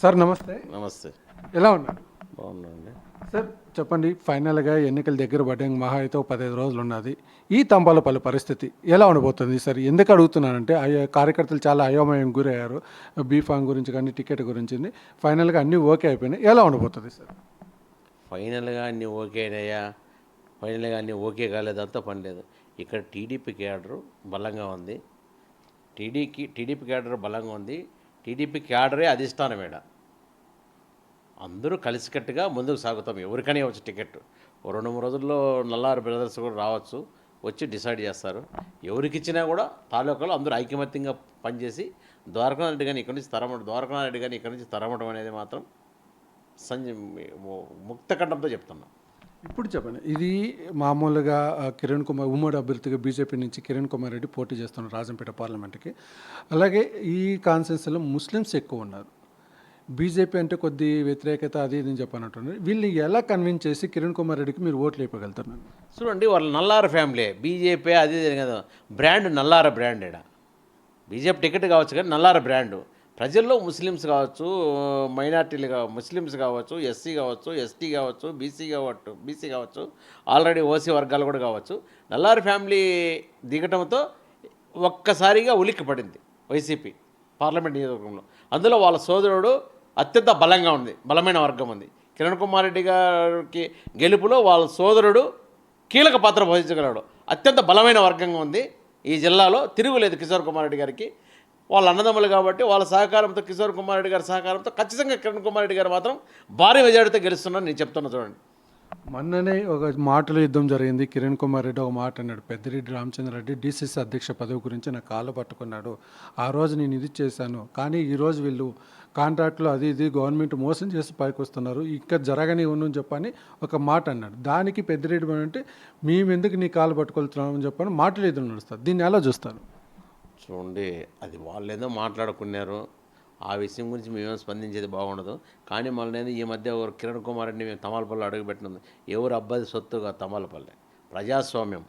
Sir నమస్తే. నమస్తే. ఎలా ఉన్నారు? బాగున్నాండి సార్ చెప్పండి ఫైనల్గా ఎన్నికలు దగ్గర పడ్డాక మహా అయితే ఒక పదహైదు రోజులు ఉన్నది ఈ తంబాలపల్లి పరిస్థితి ఎలా ఉండబోతుంది సార్? ఎందుకు అడుగుతున్నానంటే అయ్యో కార్యకర్తలు చాలా అయోమయం గురయ్యారు. బీఫామ్ గురించి కానీ టికెట్ గురించి ఫైనల్గా అన్నీ ఓకే అయిపోయినాయి. ఎలా ఉండబోతుంది సార్? ఫైనల్గా అన్నీ ఓకేనయ్యా ఫైనల్గా అన్నీ ఓకే కాలేదంతా పని లేదు. ఇక్కడ టీడీపీ క్యాడరు బలంగా ఉంది. టీడీకి టీడీపీ క్యాడర్ బలంగా ఉంది. టీడీపీ క్యాడరే అధిష్టానం ఈడ అందరూ కలిసికట్టుగా ముందుకు సాగుతాం. ఎవరికైనా వచ్చి టికెట్ ఓ రెండు మూడు రోజుల్లో నల్లారు బ్రదర్స్ కూడా రావచ్చు వచ్చి డిసైడ్ చేస్తారు. ఎవరికి ఇచ్చినా కూడా తాలూకాలో అందరూ ఐకమత్యంగా పనిచేసి ద్వారకానాథ్ రెడ్డి కానీ ఇక్కడి నుంచి తరమడం ద్వారకానాథ్ రెడ్డి కానీ ఇక్కడి నుంచి తరమడం అనేది మాత్రం సంజ ముక్త కంఠంతో చెప్తున్నాం. ఇప్పుడు చెప్పండి. ఇది మామూలుగా కిరణ్ కుమార్ ఉమ్మడి అభ్యర్థిగా బీజేపీ నుంచి కిరణ్ కుమార్ రెడ్డి పోటీ చేస్తున్నారు రాజంపేట పార్లమెంట్కి. అలాగే ఈ కాన్సెన్స్లో ముస్లిమ్స్ ఎక్కువ ఉన్నారు. బీజేపీ అంటే కొద్ది వ్యతిరేకత అది ఇది అని చెప్పనట్టున్నారు. వీళ్ళని ఎలా కన్విన్స్ చేసి కిరణ్ కుమార్ రెడ్డికి మీరు ఓట్లు అయిపోగలుగుతున్నారు చూడండి వాళ్ళు నల్లార ఫ్యామిలీ. బీజేపీ అది కదా. బ్రాండ్ నల్లార బ్రాండ్ ఈడ బీజేపీ టికెట్ కావచ్చు కానీ నల్లార బ్రాండు. ప్రజల్లో ముస్లిమ్స్ కావచ్చు మైనార్టీలు కావచ్చు ముస్లిమ్స్ కావచ్చు ఎస్సీ కావచ్చు ఎస్టీ కావచ్చు బీసీ కావచ్చు బీసీ కావచ్చు ఆల్రెడీ ఓసీ వర్గాలు కూడా కావచ్చు. నల్లారి ఫ్యామిలీ దిగటంతో ఒక్కసారిగా ఉలిక్కి పడింది వైసీపీ పార్లమెంట్ నియోజకవర్గంలో. అందులో వాళ్ళ సోదరుడు అత్యంత బలంగా ఉంది బలమైన వర్గం ఉంది. కిరణ్ కుమార్ రెడ్డి గారికి గెలుపులో వాళ్ళ సోదరుడు కీలక పాత్ర పోషించగలడు అత్యంత బలమైన వర్గంగా ఉంది ఈ జిల్లాలో. తిరుగులేదు కిషోర్ కుమార్ రెడ్డి గారికి. వాళ్ళ అన్నదమ్ములు కాబట్టి వాళ్ళ సహకారంతో కిషోర్ కుమార్ రెడ్డి గారి సహకారంతో ఖచ్చితంగా కిరణ్ కుమార్ రెడ్డి గారు మాత్రం భారీ మెజారిటీతో గెలుస్తున్నారని నేను చెప్తున్నా చూడండి. మొన్ననే ఒక మాటల యుద్ధం జరిగింది. కిరణ్ కుమార్ రెడ్డి ఒక మాట అన్నాడు. పెద్దిరెడ్డి రామచంద్రారెడ్డి డీసీసీ అధ్యక్ష పదవి గురించి నా కాళ్ళు పట్టుకున్నాడు. ఆ రోజు నేను ఇది చేశాను. కానీ ఈరోజు వీళ్ళు కాంట్రాక్ట్లో అది ఇది గవర్నమెంట్ మోసం చేసి పైకి వస్తున్నారు. జరగని ఉన్నని చెప్పని ఒక మాట అన్నాడు. దానికి పెద్దిరెడ్డి అంటే మేము ఎందుకు నీ కాళ్ళు పట్టుకొలుతున్నామని చెప్పని మాటలు యుద్ధం నడుస్తారు దీన్ని ఎలా చూస్తారు? చూడండి అది వాళ్ళు మాట్లాడుకున్నారు. ఆ విషయం గురించి మేమేం స్పందించేది బాగుండదు. కానీ మళ్ళీ ఈ మధ్య ఎవరు కిరణ్ కుమార్ రెడ్డి మేము తమాలపల్లి అడుగుపెట్టినది ఎవరు అబ్బాయి సొత్తుగా తమాలపల్లి? ప్రజాస్వామ్యం.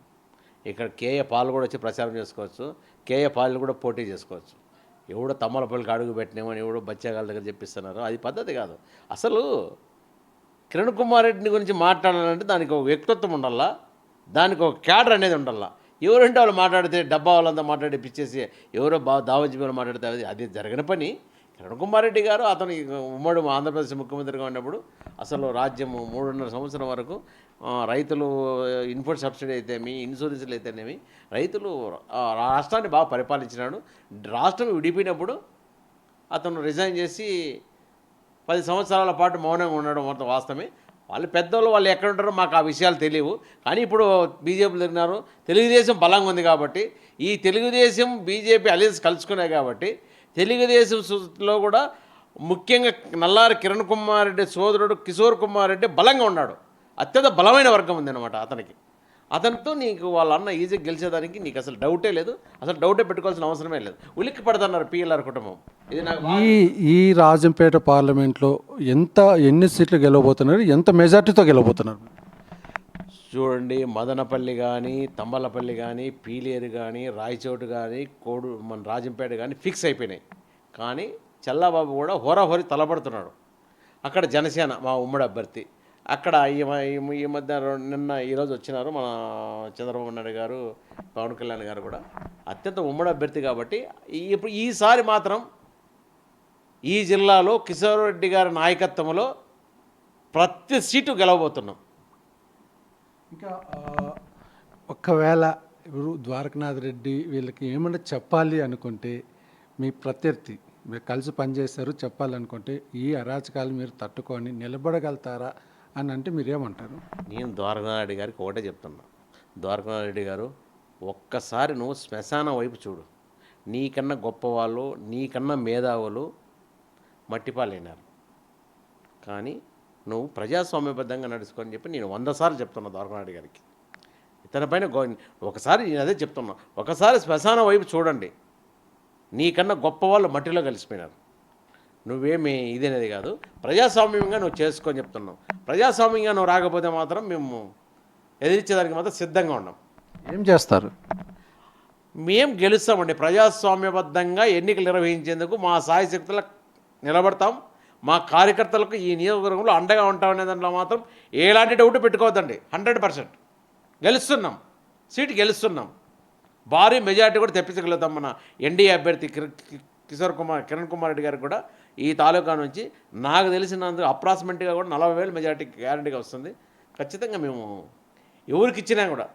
ఇక్కడ కేఏ పాలు కూడా వచ్చి ప్రచారం చేసుకోవచ్చు. కేఏ పాలు కూడా పోటీ చేసుకోవచ్చు. ఎవడో తమ్మలపల్లికి అడుగు పెట్టినామని ఎవడో బచ్చాగాల దగ్గర చెప్పిస్తున్నారు. అది పద్ధతి కాదు. అసలు కిరణ్ కుమార్ రెడ్డిని గురించి మాట్లాడాలంటే దానికి ఒక వ్యక్తిత్వం ఉండాలా? దానికి ఒక క్యాడర్ అనేది ఉండాలా? ఎవరంటే వాళ్ళు మాట్లాడితే డబ్బా వాళ్ళంతా మాట్లాడి పిచ్చేసి ఎవరో బా దావజీ మాట్లాడితే అది అది జరగని పని. కిరణ్ కుమార్ రెడ్డి గారు అతను ఉమ్మడి ఆంధ్రప్రదేశ్ ముఖ్యమంత్రిగా ఉన్నప్పుడు అసలు రాజ్యం మూడున్నర సంవత్సరం వరకు రైతులు ఇన్పుట్ సబ్సిడీ అయితేమి ఇన్సూరెన్స్లు అయితేనేమి రైతులు రాష్ట్రాన్ని బాగా పరిపాలించినాడు. రాష్ట్రం విడిపోయినప్పుడు అతను రిజైన్ చేసి పది సంవత్సరాల పాటు మౌనంగా ఉండడం మొత్తం వాస్తవమే. వాళ్ళు పెద్దోళ్ళు వాళ్ళు ఎక్కడ ఉంటారో మాకు ఆ విషయాలు తెలియవు. కానీ ఇప్పుడు బీజేపీ తిరిగినారు. తెలుగుదేశం బలంగా ఉంది కాబట్టి ఈ తెలుగుదేశం బీజేపీ అలయన్స్ కలుసుకున్నాయి కాబట్టి తెలుగుదేశం లో కూడా ముఖ్యంగా నల్లారి కిరణ్ కుమార్ రెడ్డి సోదరుడు కిషోర్ కుమార్ రెడ్డి బలంగా ఉన్నాడు. అత్యంత బలమైన వర్గం ఉందన్నమాట అతనికి. అతనితో నీకు వాళ్ళ అన్న ఈజీ గెలిచేదానికి నీకు అసలు డౌటే లేదు. అసలు డౌటే పెట్టుకోవాల్సిన అవసరమే లేదు. ఉలిక్కి పడుతున్నారు పిఎల్ఆర్ కుటుంబం. ఇది నాకు ఈ ఈ రాజంపేట పార్లమెంట్లో ఎంత ఎన్ని సీట్లు గెలవబోతున్నారు ఎంత మెజార్టీతో గెలవబోతున్నారు? చూడండి మదనపల్లి కానీ తంబలపల్లి కానీ పీలేరు కానీ రాయచోటు కానీ కోడు మన రాజంపేట కానీ ఫిక్స్ అయిపోయినాయి. కానీ చల్లాబాబు కూడా హోరాహోరి తలపడుతున్నాడు. అక్కడ జనసేన మా ఉమ్మడి అభ్యర్థి. అక్కడ ఈ ఈ మధ్య నిన్న ఈరోజు వచ్చినారు మన చంద్రబాబు నాయుడు గారు పవన్ కళ్యాణ్ గారు కూడా. అత్యంత ఉమ్మడి అభ్యర్థి కాబట్టి ఇప్పుడు ఈసారి మాత్రం ఈ జిల్లాలో కిషోర్ రెడ్డి గారి నాయకత్వంలో ప్రతి సీటు గెలవబోతున్నాం. ఇంకా ఒకవేళ ఇప్పుడు ద్వారకనాథ్ రెడ్డి వీళ్ళకి ఏమైనా చెప్పాలి అనుకుంటే మీ ప్రత్యర్థి మీరు కలిసి పనిచేశారు చెప్పాలనుకుంటే ఈ అరాచకాలు మీరు తట్టుకొని నిలబడగలుగుతారా? అని అంటే మీరేమంటారు? నేను ద్వారకానాయుడు గారికి ఒకటే చెప్తున్నా. ద్వారకానాయుడు గారు ఒక్కసారి నువ్వు శ్మశానం వైపు చూడు. నీకన్నా గొప్పవాళ్ళు నీకన్నా మేధావులు మట్టిపాలైనారు. కానీ నువ్వు ప్రజాస్వామ్యబద్ధంగా నడుచుకొని చెప్పి నేను వంద సార్లు చెప్తున్నా ద్వారకానాయుడు గారికి. ఇతనిపైన గో ఒకసారి నేను అదే చెప్తున్నా. ఒకసారి శ్మశానం వైపు చూడండి. నీకన్నా గొప్పవాళ్ళు మట్టిలో కలిసిపోయినారు. నువ్వేమి ఇదనేది కాదు. ప్రజాస్వామ్యంగా నువ్వు చేసుకొని చెప్తున్నావు. ప్రజాస్వామ్యంగా నువ్వు రాకపోతే మాత్రం మేము ఎదిరించేదానికి మాత్రం సిద్ధంగా ఉన్నాం. ఏం చేస్తారు? మేము గెలుస్తామండి. ప్రజాస్వామ్యబద్ధంగా ఎన్నికలు నిర్వహించేందుకు మా సాయశక్తుల నిలబడతాం. మా కార్యకర్తలకు ఈ నియోజకవర్గంలో అండగా ఉంటామనే దాంట్లో మాత్రం ఎలాంటి డౌట్ పెట్టుకోవద్దండి. Hundred percent. గెలుస్తున్నాం. సీటు గెలుస్తున్నాం. భారీ మెజారిటీ కూడా తెప్పించగలుగుతాం మన ఎన్డీఏ అభ్యర్థి కిషోర్ కుమార్ కిరణ్ కుమార్ రెడ్డి గారికి కూడా. ఈ తాలూకా నుంచి నాకు తెలిసినందుకు అప్రాక్సిమేట్గా కూడా నలభై వేలు మెజారిటీ గ్యారంటీగా వస్తుంది. ఖచ్చితంగా మేము ఎవరికి ఇచ్చినా కూడా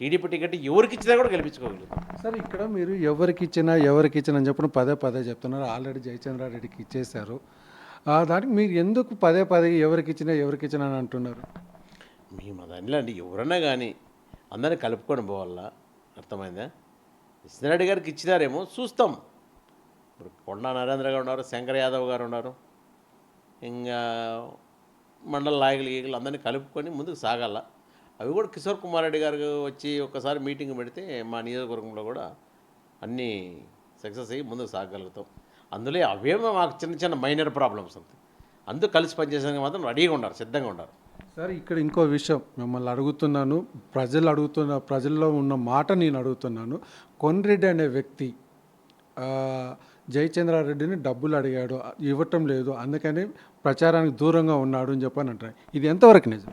టీడీపీ టికెట్ ఎవరికి ఇచ్చినా కూడా గెలిపించుకోగలుగుతాం. సార్ ఇక్కడ మీరు ఎవరికి ఇచ్చినా ఎవరికి ఇచ్చినా అని చెప్పిన పదే పదే చెప్తున్నారు. ఆల్రెడీ జయచంద్రారెడ్డికి ఇచ్చేశారు. ఆ, దానికి మీరు ఎందుకు పదే పదే ఎవరికి ఇచ్చినా ఎవరికి ఇచ్చినా అని అంటున్నారు? మేము దానిలో అండి ఎవరన్నా కానీ అందరిని కలుపుకొని పోవాలా? అర్థమైందా? కృష్ణారెడ్డి గారికి ఇచ్చినారేమో చూస్తాం. ఇప్పుడు కొండా నరేంద్ర గారు ఉన్నారు శంకర్ యాదవ్ గారు ఉన్నారు. ఇంకా మండల నాయకులు ఈగలు అందరినీ కలుపుకొని ముందుకు సాగాల. అవి కూడా కిషోర్ కుమార్ రెడ్డి గారు వచ్చి ఒకసారి మీటింగ్ పెడితే మా నియోజకవర్గంలో కూడా అన్నీ సక్సెస్ అయ్యి ముందుకు సాగగలుగుతాం అందులో అవేమో మాకు చిన్న చిన్న మైనర్ ప్రాబ్లమ్స్ అంతే అందుకు కలిసి పనిచేసేందుకు మాత్రం రెడీగా ఉన్నారు సిద్ధంగా ఉన్నారు. సార్ ఇక్కడ ఇంకో విషయం మిమ్మల్ని అడుగుతున్నాను. ప్రజలు అడుగుతున్న ప్రజల్లో ఉన్న మాట నేను అడుగుతున్నాను. కొన్రెడ్డి అనే వ్యక్తి జయచంద్రారెడ్డిని డబ్బులు అడిగాడు. ఇవ్వటం లేదు. అందుకని ప్రచారానికి దూరంగా ఉన్నాడు అని చెప్పని అంటారు ఇది ఎంతవరకు నిజం?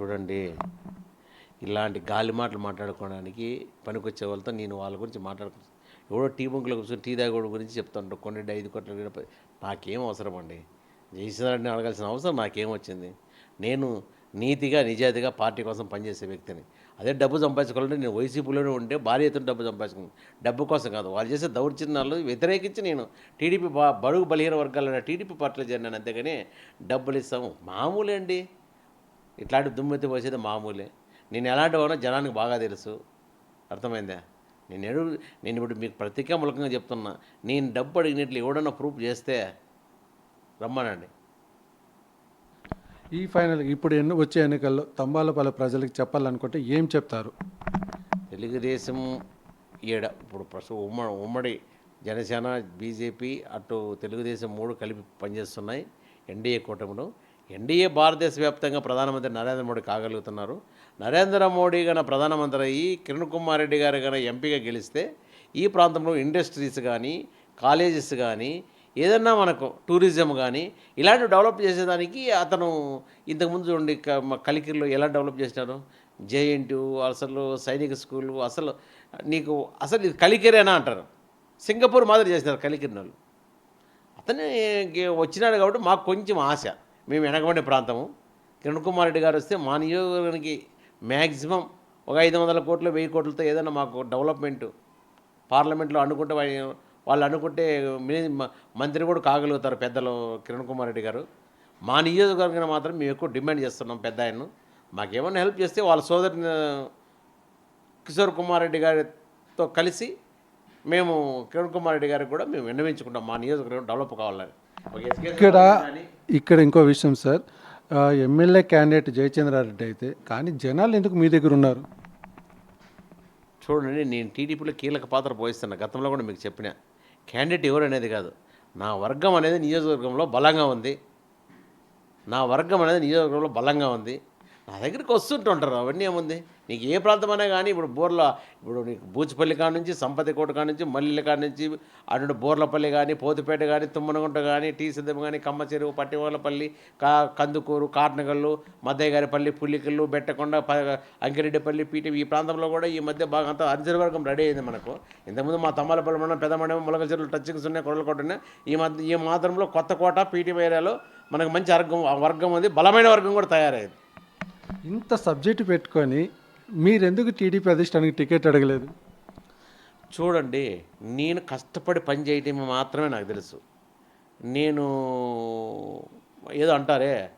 చూడండి ఇలాంటి గాలి మాటలు మాట్లాడుకోవడానికి పనికొచ్చే వాళ్ళతో నేను వాళ్ళ గురించి మాట్లాడుకో ఎవడో టీ బొంకుల కూర్చొని టీ దాగోడు గురించి చెప్తుంటారు కొన్ని ఐదు కోట్ల నాకేం అవసరం అండి? జయచంద్రారెడ్డిని అడగాల్సిన అవసరం నాకేం వచ్చింది? నేను నీతిగా నిజాయితీగా పార్టీ కోసం పనిచేసే వ్యక్తిని. అదే డబ్బు సంపాదించుకోవాలంటే నేను వైసీపీలోనే ఉంటే భారీ ఎత్తున డబ్బు సంపాదించుకున్నాను. డబ్బు కోసం కాదు వాళ్ళు చేసే దౌర్జన్యాలు వ్యతిరేకించి నేను టీడీపీ బా బడుగు బలహీన వర్గాలైన టీడీపీ పార్టీలో చేరినాను. అంతేగాని డబ్బులు ఇస్తాము మామూలే అండి ఇట్లాంటి దుమ్మెత్తి పోసేది మామూలే. నేను ఎలాంటి వానో జనానికి బాగా తెలుసు. అర్థమైందా? నేను ఎడు నేను ఇప్పుడు మీకు ప్రతికామూలకంగా చెప్తున్నా. నేను డబ్బు అడిగినట్లు ఎవడన్నా ప్రూఫ్ చేస్తే రమ్మనండి. ఈ ఫైనల్ ఇప్పుడు ఎన్ని వచ్చే ఎన్నికల్లో తంబాలపల్లి ప్రజలకు చెప్పాలనుకుంటే ఏం చెప్తారు? తెలుగుదేశం ఈడ ఇప్పుడు ప్రస్తుతం ఉమ్మడి ఉమ్మడి జనసేన బీజేపీ అటు తెలుగుదేశం మూడు కలిపి పనిచేస్తున్నాయి. ఎన్డీఏ కూటమిలో. ఎన్డీఏ భారతదేశ వ్యాప్తంగా ప్రధానమంత్రి నరేంద్ర మోడీ కాగలుగుతున్నారు. నరేంద్ర మోడీ గన ప్రధానమంత్రి అయ్యి కిరణ్ కుమార్ రెడ్డి గారు గన ఎంపీగా గెలిస్తే ఈ ప్రాంతంలో ఇండస్ట్రీస్ కానీ కాలేజెస్ కానీ ఏదన్నా మనకు టూరిజం కానీ ఇలాంటివి డెవలప్ చేసేదానికి అతను ఇంతకుముందు చూడండి కలికిరిలో ఎలా డెవలప్ చేసినారు? జేఎన్టీ అసలు సైనిక స్కూలు అసలు నీకు అసలు ఇది కలికిరేనా అంటారు. సింగపూర్ మాదిరి చేసినారు కలికిరిన వాళ్ళు అతను వచ్చినాడు కాబట్టి మాకు కొంచెం ఆశ. మేము వెనకబడిన ప్రాంతము. కిరణ్ కుమార్ రెడ్డి గారు వస్తే మా నియోజకవర్గానికి మ్యాక్సిమం ఒక ఐదు వందల కోట్లు వెయ్యి కోట్లతో ఏదైనా మాకు డెవలప్మెంట్ పార్లమెంట్లో అనుకుంటే వాళ్ళు అనుకుంటే మంత్రి కూడా కాగలుగుతారు పెద్దలు కిరణ్ కుమార్ రెడ్డి గారు. మా నియోజకవర్గాన్ని మాత్రం మేము ఎక్కువ డిమాండ్ చేస్తున్నాం పెద్ద ఆయన్ను. మాకేమైనా హెల్ప్ చేస్తే వాళ్ళ సోదరి కిషోర్ కుమార్ రెడ్డి గారితో కలిసి మేము కిరణ్ కుమార్ రెడ్డి గారికి కూడా మేము విన్నవించుకుంటాం. మా నియోజకవర్గం డెవలప్ కావాలని. ఇక్కడ ఇక్కడ ఇంకో విషయం సార్. ఎమ్మెల్యే క్యాండిడేట్ జయచంద్రారెడ్డి అయితే కానీ జనాలు ఎందుకు మీ దగ్గర ఉన్నారు? చూడండి నేను టీడీపీలో కీలక పాత్ర పోయిస్తున్నా గతంలో కూడా మీకు చెప్పిన. క్యాండిడేట్ ఎవరు అనేది కాదు. నా వర్గం అనేది నియోజకవర్గంలో బలంగా ఉంది. నా వర్గం అనేది నియోజకవర్గంలో బలంగా ఉంది. నా దగ్గరికి వస్తుంటుంటారు అవన్నీ ఏముంది? నీకు ఏ ప్రాంతం అయినా కానీ ఇప్పుడు బోర్ల ఇప్పుడు నీకు బూచిపల్లి కాడ నుంచి సంపతికోట కాడ నుంచి మల్లెల కాడ నుంచి అటు బోర్లపల్లి కానీ పోతుపేట కానీ తుమ్మనగుంట కానీ టీ సిద్ధం కానీ కమ్మ చెరువు పట్టివాళ్ళపల్లి కా కందుకూరు కార్నగల్లు మద్దయ్యగారిపల్లి పుల్లికల్లు బెట్టకొండ ప అంకిరెడ్డిపల్లి పీటి ఈ ప్రాంతంలో కూడా ఈ మధ్య బాగా అంతా అంచరవర్గం రెడీ అయింది మనకు. ఇంతకుముందు మా తమ్మలపల్లి మనం పెద్దమండలం ములగ చెరువులు టచ్చింగ్స్ ఉన్నాయి కొడలకోట ఉన్నాయి ఈ మధ్య ఈ మాత్రంలో కొత్త కోట పీటీ ఏరియాలో మనకు మంచి వర్గం వర్గం ఉంది బలమైన వర్గం కూడా తయారైంది. ఇంత సబ్జెక్టు పెట్టుకొని మీరెందుకు టీడీపీ అధిష్టానికి టికెట్ అడగలేదు? చూడండి నేను కష్టపడి పని చేయటం మాత్రమే నాకు తెలుసు. నేను ఏదో అంటారే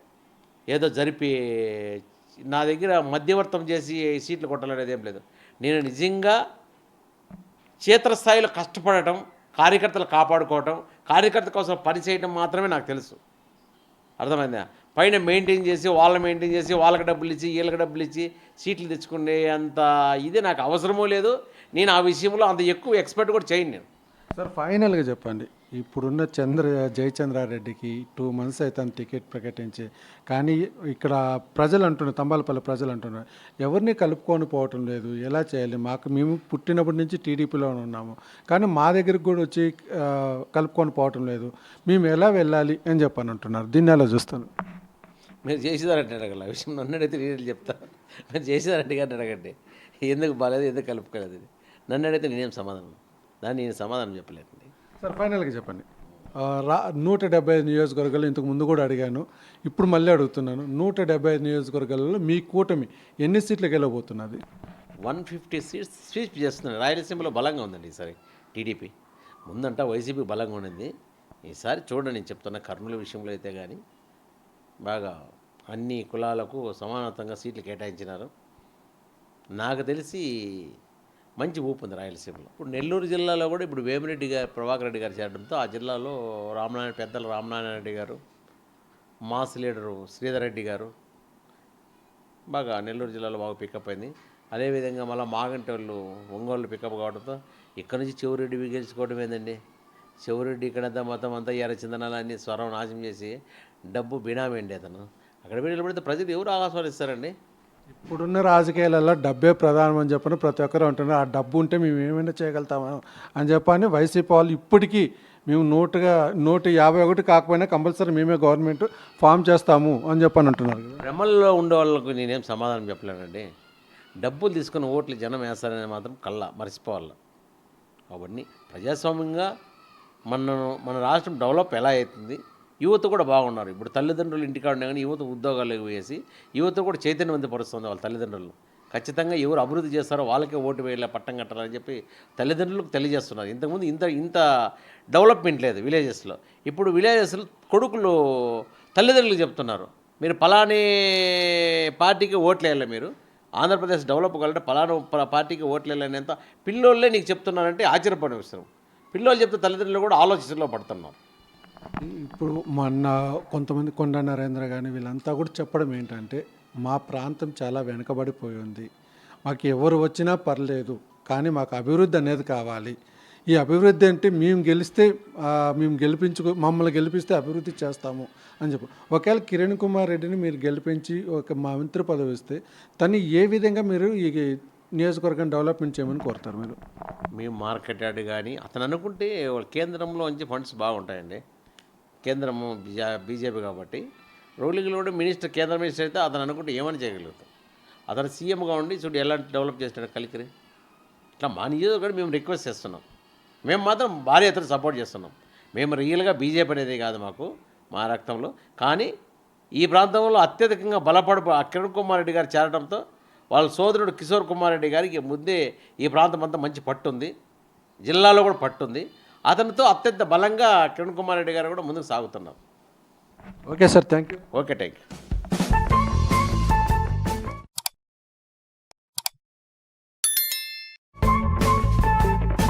ఏదో జరిపి నా దగ్గర మధ్యవర్తం చేసి సీట్లు కొట్టాలనేది ఏం లేదు. నేను నిజంగా క్షేత్రస్థాయిలో కష్టపడటం కార్యకర్తలు కాపాడుకోవటం కార్యకర్త కోసం పని చేయటం మాత్రమే నాకు తెలుసు. అర్థమైందా? పైన మెయింటైన్ చేసి వాళ్ళ మెయింటైన్ చేసి వాళ్ళకి డబ్బులు ఇచ్చి వీళ్ళకి డబ్బులు ఇచ్చి సీట్లు తెచ్చుకునే అంత ఇది నాకు అవసరమూ లేదు. నేను ఆ విషయంలో అంత ఎక్కువ ఎక్స్పెక్ట్ కూడా చేయను నేను. సార్ ఫైనల్గా చెప్పండి. ఇప్పుడున్న చంద్ర జయచంద్రారెడ్డికి టూ మంత్స్ అవుతాను టికెట్ ప్రకటించి. కానీ ఇక్కడ ప్రజలు అంటున్నారు తంబాలపల్లి ప్రజలు అంటున్నారు ఎవరిని కలుపుకొని పోవటం లేదు. ఎలా చేయాలి? మాకు మేము పుట్టినప్పటి నుంచి టీడీపీలో ఉన్నాము. కానీ మా దగ్గరికి కూడా వచ్చి కలుపుకొని పోవటం లేదు. మేము ఎలా వెళ్ళాలి అని చెప్పని అంటున్నారు దీన్ని ఎలా చూస్తాను మీరు చేసేదారంటే అడగల. విషయం నన్ను అడిగితే నేను చెప్తా. మీరు చేసేదారంటే గారిని అడగండి. ఎందుకు బాగాలేదు ఎందుకు కలుపుకోలేదు నన్ను అడిగితే నేనేం సమాధానం? దాన్ని నేను సమాధానం చెప్పలేదండి. సార్ ఫైనల్గా చెప్పండి. రా నూట డెబ్బై ఐదు నియోజకవర్గాలు ఇంతకు ముందు కూడా అడిగాను ఇప్పుడు మళ్ళీ అడుగుతున్నాను. నూట డెబ్బై ఐదు నియోజకవర్గాలలో మీ కూటమి ఎన్ని సీట్లకు వెళ్ళబోతున్నది? వన్ ఫిఫ్టీ సీట్స్ స్వీప్ చేస్తున్నారు. రాయలసీమలో బలంగా ఉందండి ఈసారి టీడీపీ. ముందంట వైసీపీ బలంగా ఉండింది. ఈసారి చూడండి నేను చెప్తున్నా కర్నూలు విషయంలో అయితే కానీ బాగా అన్ని కులాలకు సమానతంగా సీట్లు కేటాయించినారు. నాకు తెలిసి మంచి ఊపు ఉంది రాయలసీమలో. ఇప్పుడు నెల్లూరు జిల్లాలో కూడా ఇప్పుడు వేమిరెడ్డి గారు ప్రభాకర్ రెడ్డి గారు చేరడంతో ఆ జిల్లాలో రామనారాయణ పెద్దల రామనారాయణ రెడ్డి గారు మాస్ లీడరు శ్రీధర్ రెడ్డి గారు బాగా నెల్లూరు జిల్లాలో బాగా పికప్ అయింది. అదేవిధంగా మళ్ళీ మాగంటి వాళ్ళు ఒంగోలు పికప్ కావడంతో ఇక్కడ నుంచి చెవిరెడ్డి గెలుచుకోవడం ఏందండి? చెవిరెడ్డి ఇక్కడంతా మొత్తం అంతా ఎర్ర చిందనాలన్నీ స్వరం నాశనం చేసి డబ్బు బినామీ అండి అతను. అక్కడ పోయి నిలబడితే ప్రజలు ఎవరు ఆస్వాదిస్తారండి ఇప్పుడున్న రాజకీయాలలో డబ్బే ప్రధానం అని చెప్పని ప్రతి ఒక్కరు అంటున్నారు. ఆ డబ్బు ఉంటే మేము ఏమైనా చేయగలుగుతాము అని చెప్పని వైసీపీ వాళ్ళు ఇప్పటికీ మేము నూటగా నూట యాభై ఒకటి కాకపోయినా కంపల్సరీ మేమే గవర్నమెంట్ ఫామ్ చేస్తాము అని చెప్పని అంటున్నారు భ్రమల్లో ఉండే వాళ్ళకు నేనేం సమాధానం చెప్పలేనండి. డబ్బులు తీసుకుని ఓట్లు జనం వేస్తారని మాత్రం కళ్ళ మర్చిపోవాలి. అవన్నీ ప్రజాస్వామ్యంగా మన మన రాష్ట్రం డెవలప్ ఎలా అవుతుంది? యువత కూడా బాగున్నారు. ఇప్పుడు తల్లిదండ్రులు ఇంటికాడ ఉన్నా కానీ యువత ఉద్యోగాలకు వేసి యువత కూడా చైతన్యవంతపరుస్తుంది వాళ్ళ తల్లిదండ్రులు. ఖచ్చితంగా ఎవరు అభివృద్ధి చేస్తారో వాళ్ళకే ఓటు వేయాలి పట్టం కట్టాలని చెప్పి తల్లిదండ్రులకు తెలియజేస్తున్నారు. ఇంతకుముందు ఇంత ఇంత డెవలప్మెంట్ లేదు విలేజెస్లో. ఇప్పుడు విలేజెస్లో కొడుకులు తల్లిదండ్రులకు చెప్తున్నారు. మీరు పలానే పార్టీకి ఓట్లు వేయాలి మీరు. ఆంధ్రప్రదేశ్ డెవలప్ కావాలంటే పలానా పార్టీకి ఓట్లు వేయాలనేంత పిల్లోళ్ళే నీకు చెప్తున్నారంటే ఆశ్చర్యపడే విషయం పిల్లోళ్ళు చెప్తే తల్లిదండ్రులు కూడా ఆలోచనలో పడుతున్నారు. ఇప్పుడు మొన్న కొంతమంది కొండ నరేంద్ర కానీ వీళ్ళంతా కూడా చెప్పడం ఏంటంటే మా ప్రాంతం చాలా వెనుకబడిపోయి ఉంది. మాకు ఎవరు వచ్చినా పర్లేదు కానీ మాకు అభివృద్ధి అనేది కావాలి. ఈ అభివృద్ధి అంటే మేము గెలిస్తే మేము గెలిపించుకు మమ్మల్ని గెలిపిస్తే అభివృద్ధి చేస్తాము అని చెప్పి. ఒకవేళ కిరణ్ కుమార్ రెడ్డిని మీరు గెలిపించి ఒక మా మంత్రి పదవి ఇస్తే తను ఏ విధంగా మీరు ఈ నియోజకవర్గం డెవలప్మెంట్ చేయమని కోరుతారు మీరు? మేము మార్కెట్ యార్డ్ కానీ అతను అనుకుంటే వాళ్ళ కేంద్రంలో నుంచి ఫండ్స్ బాగుంటాయండి. కేంద్రము బీజేపీ కాబట్టి రూలింగ్లో కూడా మినిస్టర్ కేంద్ర మినిస్టర్ అయితే అతను అనుకుంటే ఏమని చేయగలుగుతాం? అతను సీఎంగా ఉండి చూడు ఎలా డెవలప్ చేస్తాడు కలికిరి? ఇట్లా మా నియోజకవర్గం మేము రిక్వెస్ట్ చేస్తున్నాం. మేము మాత్రం భారీ ఎత్తున సపోర్ట్ చేస్తున్నాం. మేము రియల్గా బీజేపీ అనేది కాదు మాకు మా రక్తంలో. కానీ ఈ ప్రాంతంలో అత్యధికంగా బలపడి ఆ కిరణ్ కుమార్ రెడ్డి గారు చేరడంతో వాళ్ళ సోదరుడు కిషోర్ కుమార్ రెడ్డి గారికి ముందే ఈ ప్రాంతం అంతా మంచి పట్టుంది. జిల్లాలో కూడా పట్టుంది. అతనితో అత్యంత బలంగా కిరణ్ కుమార్ రెడ్డి గారు కూడా ముందుకు సాగుతున్నారు. Okay sir thank you okay thank you